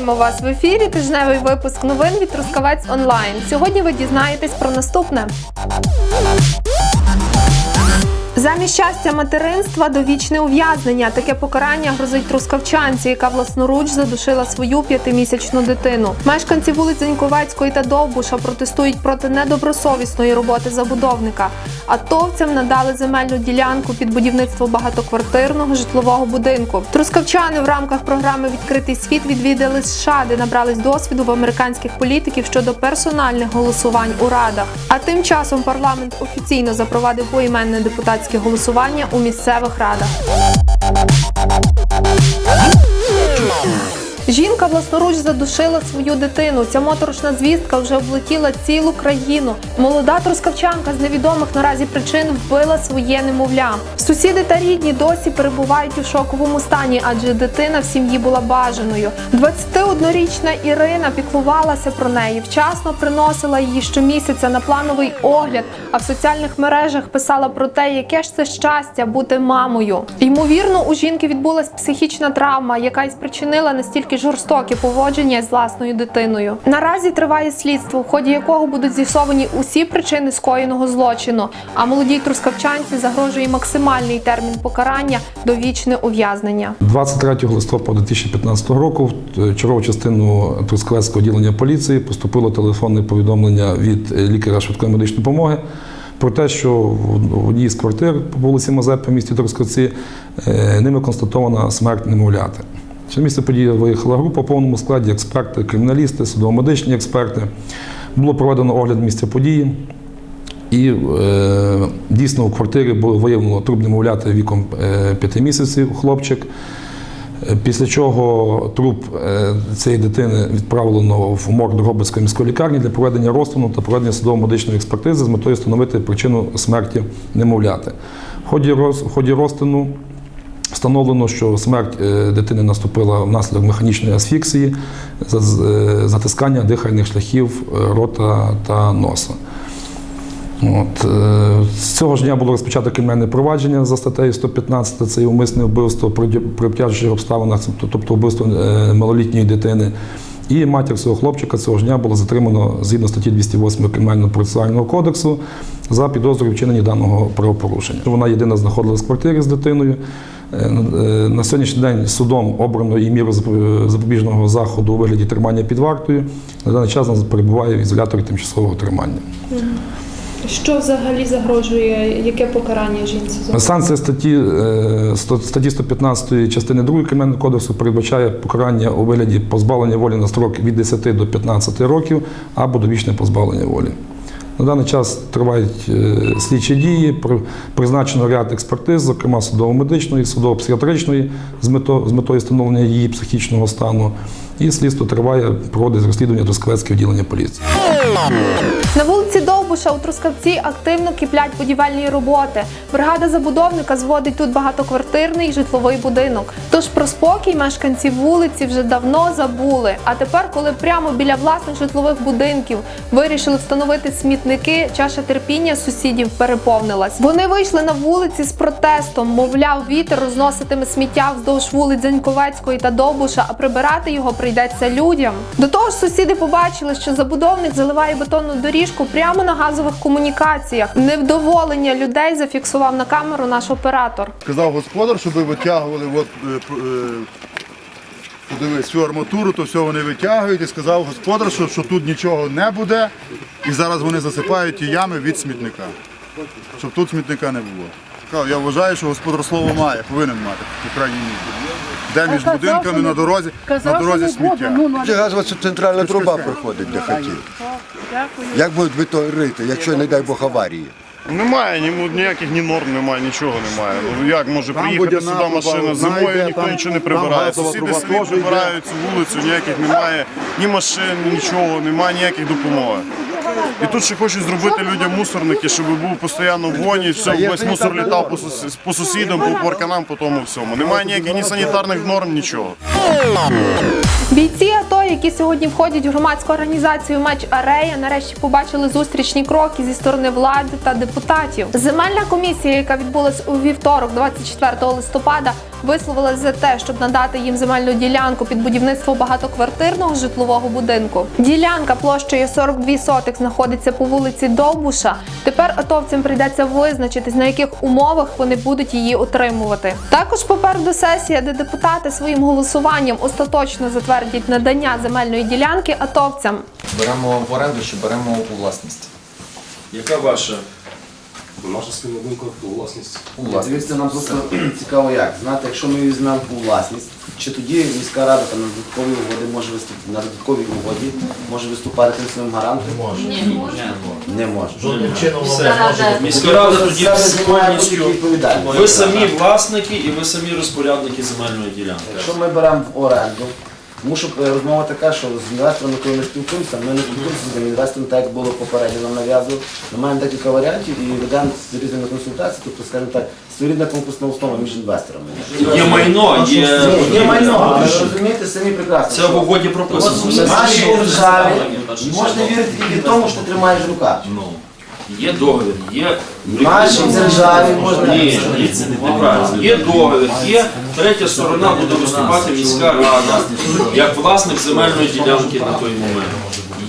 Вітаємо вас в ефірі. Тижневий випуск новин від Трускавець Онлайн. Сьогодні ви дізнаєтесь про наступне. Замість щастя материнства довічне ув'язнення. Таке покарання грозить трускавчанці, яка власноруч задушила свою п'ятимісячну дитину. Мешканці вулиць Заньковецької та Довбуша протестують проти недобросовісної роботи забудовника. Атовцям надали земельну ділянку під будівництво багатоквартирного житлового будинку. Трускавчани в рамках програми Відкритий світ відвідали США, де набрались досвіду в американських політиків щодо персональних голосувань у радах. А тим часом парламент офіційно запровадив поіменне депутатське голосування у місцевих радах. Жінка власноруч задушила свою дитину. Ця моторошна звістка вже облетіла цілу країну. Молода трускавчанка з невідомих наразі причин вбила своє немовля. Сусіди та рідні досі перебувають у шоковому стані, адже дитина в сім'ї була бажаною. 21-річна Ірина піклувалася про неї, вчасно приносила її щомісяця на плановий огляд, а в соціальних мережах писала про те, яке ж це щастя бути мамою. Ймовірно, у жінки відбулась психічна травма, яка й спричинила настільки жорстоке поводження з власною дитиною. Наразі триває слідство, в ході якого будуть з'ясовані усі причини скоєного злочину. А молодій трускавчанці загрожує максимальний термін покарання довічне ув'язнення. 23 листопада 2015 року в чергову частину Трускавецького відділення поліції поступило телефонне повідомлення від лікаря швидкої медичної допомоги про те, що в одній з квартир по вулиці Мазепи в місті Трускавці е, ними констатована смерть немовляти. На місце події виїхала група в повному складі експерти, криміналісти, судово-медичні експерти. Було проведено огляд місця події. І е, дійсно у квартирі було виявлено труп немовляти віком 5 місяців хлопчик. Е, Після чого труп е, цієї дитини відправлено в морг Дрогобицької міської лікарні для проведення розтину та проведення судово-медичної експертизи з метою встановити причину смерті немовляти. В ході, роз, в ході розтину встановлено, що смерть е, дитини наступила внаслідок механічної асфіксії, е, затискання дихальних шляхів е, рота та носа. От, з цього ж дня було розпочато кримінальне провадження за статтею 115, це є умисне вбивство при обтяжуючих обставинах, тобто- тобто вбивство малолітньої дитини. І матір цього хлопчика цього ж дня було затримано згідно статті 208 Кримінального процесуального кодексу за підозрою вчинення даного правопорушення. Вона єдина знаходилась в квартирі з дитиною. Е, е, На сьогоднішній день судом обрано і міру запобіжного заходу у вигляді тримання під вартою. На даний час вона перебуває в ізоляторі тимчасового тримання. Що взагалі загрожує, яке покарання жінці? Санкція статті, е, статті 115 частини 2 Кримінального кодексу передбачає покарання у вигляді позбавлення волі на строк від 10 до 15 років або довічне позбавлення волі. На даний час тривають е, слідчі дії, при- призначено ряд експертиз, зокрема судово-медичної, судово-психіатричної, з метою, встановлення її психічного стану. І слідство триває, проводить розслідування Трускавецьке відділення поліції. На вулиці Довбуша у Трускавці активно киплять будівельні роботи. Бригада забудовника зводить тут багатоквартирний житловий будинок. Тож про спокій мешканці вулиці вже давно забули. А тепер, коли прямо біля власних житлових будинків вирішили встановити смітники, чаша терпіння сусідів переповнилась. Вони вийшли на вулиці з протестом, мовляв, вітер розноситиме сміття вздовж вулиць Заньковецької та Довбуша, а прибирати його прийдеться людям. До того ж, сусіди побачили, що забудовник заливає бетонну доріжку прямо на газових комунікаціях. Невдоволення людей зафіксував на камеру наш оператор. Казав господар, щоб витягували от, е, е, подивись, всю арматуру, то все вони витягують і сказав господар, що, що тут нічого не буде. І зараз вони засипають ті ями від смітника. Щоб тут смітника не було. Я вважаю, що господар слово має, повинен мати, по крайній мірі. Де між будинками на дорозі, на дорозі сміття. Це газова центральна труба проходить для хатів. Як будуть ви то рити, якщо, не дай Бог, аварії? Немає ні, ніяких ні норм, немає, нічого немає. Ну як може Там приїхати водяна сюди машина зимою, ніхто там- нічого не там прибирає. газова Сусіди труба собі теж йде. прибирають цю вулицю, ніяких немає, ні машин, нічого, немає ніяких допомоги. І тут ще хочуть зробити людям мусорники, щоб був постійно воні, все, весь мусор літав по, сус- по сусідам, по парканам, по тому всьому. Немає ніяких ні санітарних норм, нічого. Бійці АТО, які сьогодні входять в громадську організацію Меч Арея, нарешті побачили зустрічні кроки зі сторони влади та депутатів. Земельна комісія, яка відбулась у вівторок, 24 листопада, висловилась за те, щоб надати їм земельну ділянку під будівництво багатоквартирного житлового будинку. Ділянка площею 42 сотих знаходиться по вулиці Довбуша. Тепер атовцям прийдеться визначитись, на яких умовах вони будуть її отримувати. Також попереду сесія, де депутати своїм голосуванням остаточно затвердять надання земельної ділянки атовцям. Беремо в оренду чи беремо у власність? Яка ваша? Наша спільна думка у власність. У власність. Дивіться, нам просто цікаво як. Знати, якщо ми візьмемо у власність, чи тоді міська рада там на додатковій угоді може виступати на додатковій угоді може виступати тим самим гарантом? Не може. Жодним чином Міська рада тоді повністю. Ви самі власники і ви самі розпорядники земельної ділянки. Якщо ми беремо в оренду, тому що е, розмова така, що з інвесторами, коли ми спілкуємося, ми не спілкуємося з інвестором, так як було попередньо нам нав'язували. Ми маємо декілька варіантів і ведемо з різними консультаціями, тобто, скажімо так, своєрідна конкурсна основа між інвесторами. Є майно, є. Ні, Є майно, але ви розумієте самі прекрасно. Це в що угоді прописано. в нашій державі можна вірити тільки тому, що ти тримаєш в руках. Ну, є договір, є. В нашій державі можна Ні, ні, це неправильно. Є договір, є третя сторона буде виступати міська рада як власник земельної ділянки на той момент.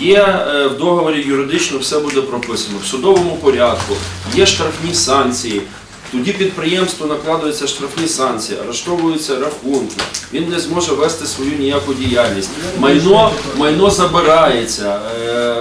Є е, в договорі юридично все буде прописано в судовому порядку, є штрафні санкції. Тоді підприємству накладаються штрафні санкції, арештовуються рахунки. Він не зможе вести свою ніяку діяльність. Майно, майно забирається, е,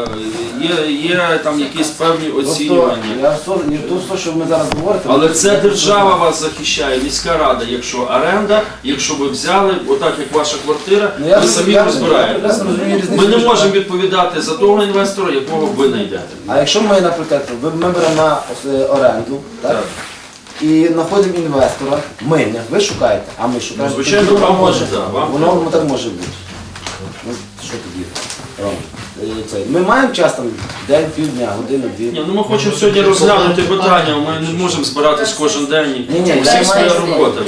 є, є там якісь певні Тобто, оцінювання. я все, не то, все, що ви зараз говорите. Але це держава вас захищає, міська рада, якщо оренда, якщо ви взяли, отак як ваша квартира, Ну, я ви самі я розбираєте. прекрасно розумію різницю Ми не між- можемо відповідати за того інвестора, якого ви знайдете. А якщо ми, наприклад, ви- ми беремо на е, оренду, так? Так. І знаходимо інвестора, ми не ви шукаєте, а ми шукаємо. Ну, звичайно, Тоді вам воно може, да, вам воно воно так може бути. Ну, що тоді? Ром? Е, це, Ми маємо час там день, півдня, годину, дві. Ні, ну ми хочемо сьогодні розглянути питання, ми не можемо збиратись кожен день. Ні-ні, У всіх своя робота.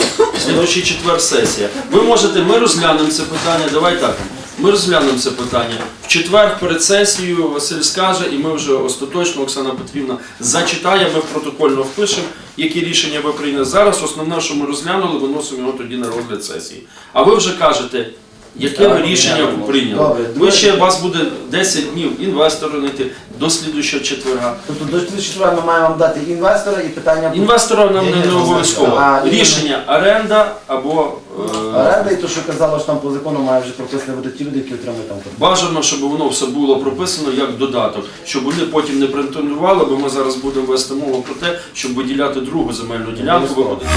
Слідуючий четвер сесія. Ви можете, ми розглянемо це питання. Давай так. Ми розглянемо це питання. В четвер перед сесією Василь скаже, і ми вже остаточно, Оксана Петрівна, зачитає, ми протокольно впишемо, які рішення ви прийняли. Зараз основне, що ми розглянули, виносимо його тоді на розгляд сесії. А ви вже кажете, яке ви рішення ви прийняли. Ви ще у вас буде 10 днів інвестору знайти до слідуючого четверга. Тобто до четверга ми маємо вам дати інвестора і питання Інвестора нам не, не обов'язково. Рішення оренда або оренда і то, що казало, що там по закону має вже прописано бути ті люди, які отримують там квартиру. бажано, щоб воно все було прописано як додаток, щоб вони потім не претендували, бо ми зараз будемо вести мову про те, щоб виділяти другу земельну ділянку. виходить.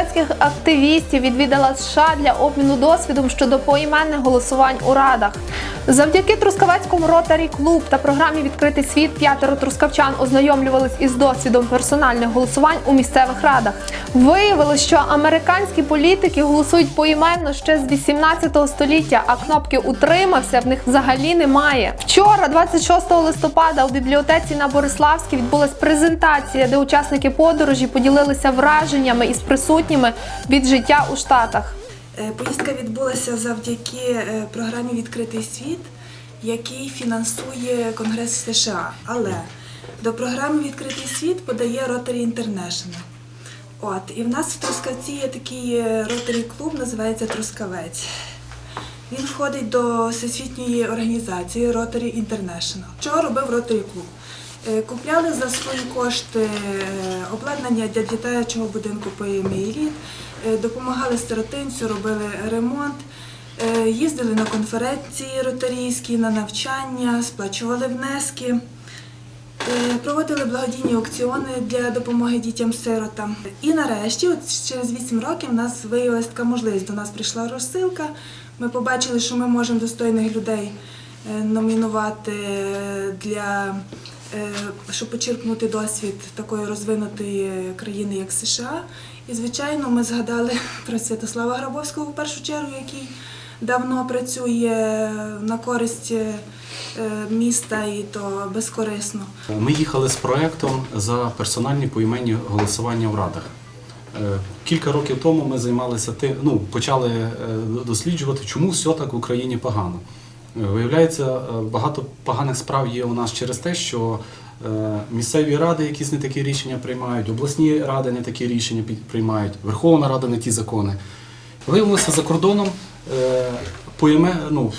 Делегація активістів відвідала США для обміну досвідом щодо поіменних голосувань у радах. Завдяки Трускавецькому ротарі клуб та програмі Відкритий світ п'ятеро трускавчан ознайомлювались із досвідом персональних голосувань у місцевих радах. Виявилось, що американські політики голосують поіменно ще з 18 століття, а кнопки Утримався в них взагалі немає. Вчора, 26 листопада, у бібліотеці на Бориславській відбулась презентація, де учасники подорожі поділилися враженнями із присутніми від життя у Штатах. Е, Поїздка відбулася завдяки е, програмі Відкритий світ, який фінансує Конгрес США. Але до програми Відкритий світ подає Rotary International. От, і в нас в Трускавці є такий е, Rotary клуб, називається Трускавець. Він входить до всесвітньої організації Rotary International. Що робив Rotary клуб? Е, Купляли за свої кошти е, обладнання для дитячого будинку по ім'ї е, допомагали сиротинцю, робили ремонт, їздили на конференції ротарійські, на навчання, сплачували внески. Проводили благодійні аукціони для допомоги дітям-сиротам. І нарешті, от через 8 років, у нас виявилася така можливість. До нас прийшла розсилка. Ми побачили, що ми можемо достойних людей номінувати для щоб почерпнути досвід такої розвинутої країни, як США. І, звичайно, ми згадали про Святослава Грабовського в першу чергу, який давно працює на користь е, міста і то безкорисно. Ми їхали з проектом за персональні поіменні голосування в радах. Е, Кілька років тому ми займалися тим, ну, почали е, досліджувати, чому все так в Україні погано. Виявляється, е, багато поганих справ є у нас через те, що е, місцеві ради якісь не такі рішення приймають, обласні ради не такі рішення приймають, Верховна Рада не ті закони. Виявилося за кордоном е, ну,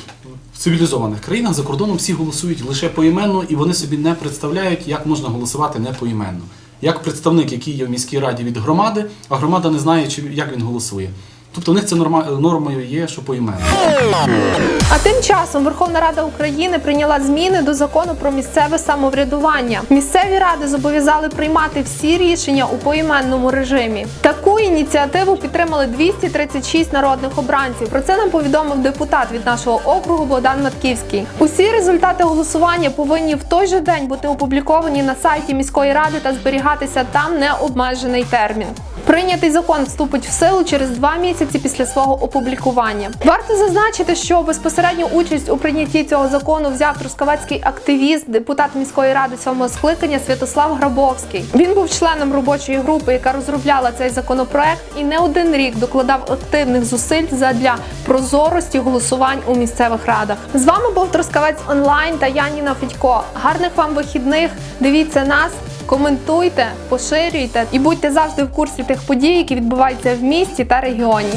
в цивілізованих країнах за кордоном всі голосують лише поіменно, і вони собі не представляють, як можна голосувати не поіменно. Як представник, який є в міській раді від громади, а громада не знає, як він голосує. Тобто у них це норма, нормою є, що поіменно. А тим часом Верховна Рада України прийняла зміни до закону про місцеве самоврядування. Місцеві ради зобов'язали приймати всі рішення у поіменному режимі. Таку ініціативу підтримали 236 народних обранців. Про це нам повідомив депутат від нашого округу Богдан Матківський. Усі результати голосування повинні в той же день бути опубліковані на сайті міської ради та зберігатися там необмежений термін. Прийнятий закон вступить в силу через два місяці після свого опублікування. Варто зазначити, що безпосередню участь у прийнятті цього закону взяв трускавецький активіст, депутат міської ради сьомого скликання Святослав Грабовський. Він був членом робочої групи, яка розробляла цей законопроект, і не один рік докладав активних зусиль задля прозорості голосувань у місцевих радах. З вами був Трускавець онлайн та Яніна Федько. Гарних вам вихідних! Дивіться нас. Коментуйте, поширюйте і будьте завжди в курсі тих подій, які відбуваються в місті та регіоні.